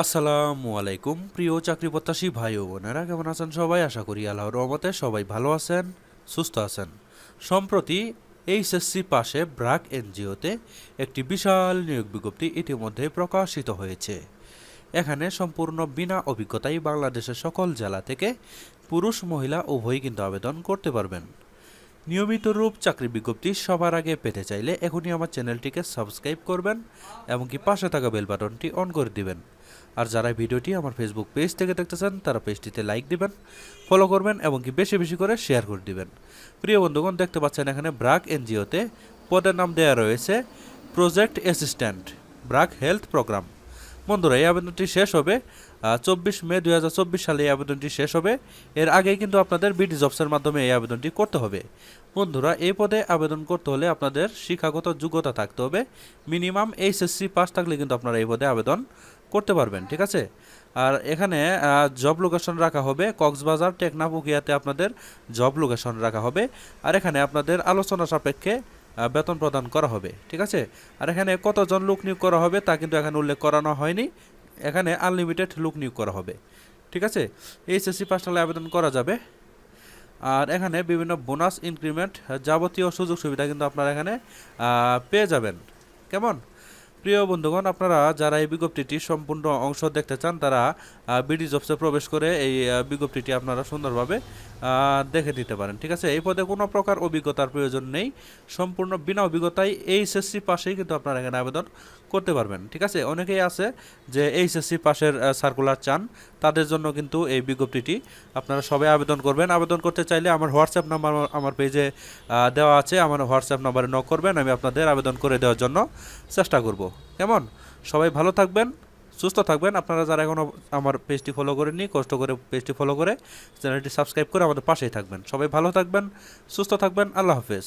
আসসালামু আলাইকুম, প্রিয় চাকরি প্রত্যাশী ভাই ও বোনেরা, কেমন আছেন সবাই? আশা করি আল্লাহর রহমতে সবাই ভালো আছেন, সুস্থ আছেন। সম্প্রতি এইচএসসি পাশে ব্রাক এনজিওতে একটি বিশাল নিয়োগ বিজ্ঞপ্তি ইতিমধ্যে প্রকাশিত হয়েছে। এখানে সম্পূর্ণ বিনা অভিজ্ঞতায় বাংলাদেশের সকল জেলা থেকে পুরুষ, মহিলা, উভয়ই কিন্তু আবেদন করতে পারবেন। নিয়মিত রূপ চাকরি বিজ্ঞপ্তি সবার আগে পেতে চাইলে এখনই আমার চ্যানেলটিকে সাবস্ক্রাইব করবেন এবং কি পাশে থাকা বেল বাটনটি অন করে দিবেন। আর যারা ভিডিওটি আমার ফেসবুক পেজ থেকে দেখতেছেন, তারা পেজটিতে লাইক দিবেন ফলো করবেন এবং কি বেশি বেশি করে শেয়ার করে দিবেন। প্রিয় বন্ধুগণ, দেখতে পাচ্ছেন এখানে ব্রাক এনজিওতে পদের নাম দেওয়া রয়েছে project assistant BRAC health programme বন্ধুরা, এই আবেদনটি শেষ হবে চব্বিশ মে দু হাজার চব্বিশ সালে এই আবেদনটি শেষ হবে। এর আগেই কিন্তু আপনাদের বিডি জবসের মাধ্যমে এই আবেদনটি করতে হবে। বন্ধুরা, এই পদে আবেদন করতে হলে আপনাদের শিক্ষাগত যোগ্যতা থাকতে হবে। মিনিমাম এইচএসসি পাস থাকলে কিন্তু আপনারা এই পদে আবেদন করতে পারবেন, ঠিক আছে? আর এখানে জব লোকেশন রাখা হবে। কক্সবাজার টেকনাফ উকিয়াতে আপনাদের জব লোকেশন রাখা হবে। আর এখানে আপনাদের আলোচনা সাপেক্ষে বেতন প্রদান করা হবে, ঠিক আছে? আর এখানে কতজন লোক নিয়োগ করা হবে তা কিন্তু এখানে উল্লেখ করানো হয়নি। এখানে আনলিমিটেড লোক নিয়োগ করা হবে, ঠিক আছে? এইচএসসি পাস আবেদন করা যাবে। আর এখানে বিভিন্ন বোনাস ইনক্রিমেন্ট যাবতীয় সুযোগ সুবিধা কিন্তু আপনারা এখানে পেয়ে যাবেন। কেমন? প্রিয় বন্ধুগণ, আপনারা যারা এই বিজ্ঞপ্তিটির সম্পূর্ণ অংশ দেখতে চান, তারা বিডি জবসে প্রবেশ করে এই বিজ্ঞপ্তিটি আপনারা সুন্দরভাবে দেখে নিতে পারেন, ঠিক আছে? এই পদে কোনো প্রকার অভিজ্ঞতার প্রয়োজন নেই, সম্পূর্ণ বিনা অভিজ্ঞতায় এইচএসসি পাশেই কিন্তু আপনারা এখানে আবেদন করতে পারবেন, ঠিক আছে? অনেকেই আছে যে এইচএসসি পাশের সার্কুলার চান, তাদের জন্য কিন্তু এই বিজ্ঞপ্তিটি আপনারা সবাই আবেদন করবেন। আবেদন করতে চাইলে আমার হোয়াটসঅ্যাপ নাম্বার, আমার পেজে দেওয়া আছে, আমার হোয়াটসঅ্যাপ নাম্বারে নক করবেন, আমি আপনাদের আবেদন করে দেওয়ার জন্য চেষ্টা করব। কেমন? সবাই ভালো থাকবেন, সুস্থ থাকবেন। আপনারা যারা এখনও আমার পেজটি ফলো করেননি, কষ্ট করে পেজটি ফলো করে চ্যানেলটি সাবস্ক্রাইব করে আমাদের পাশেই থাকবেন। সবাই ভালো থাকবেন, সুস্থ থাকবেন। আল্লাহ হাফেজ।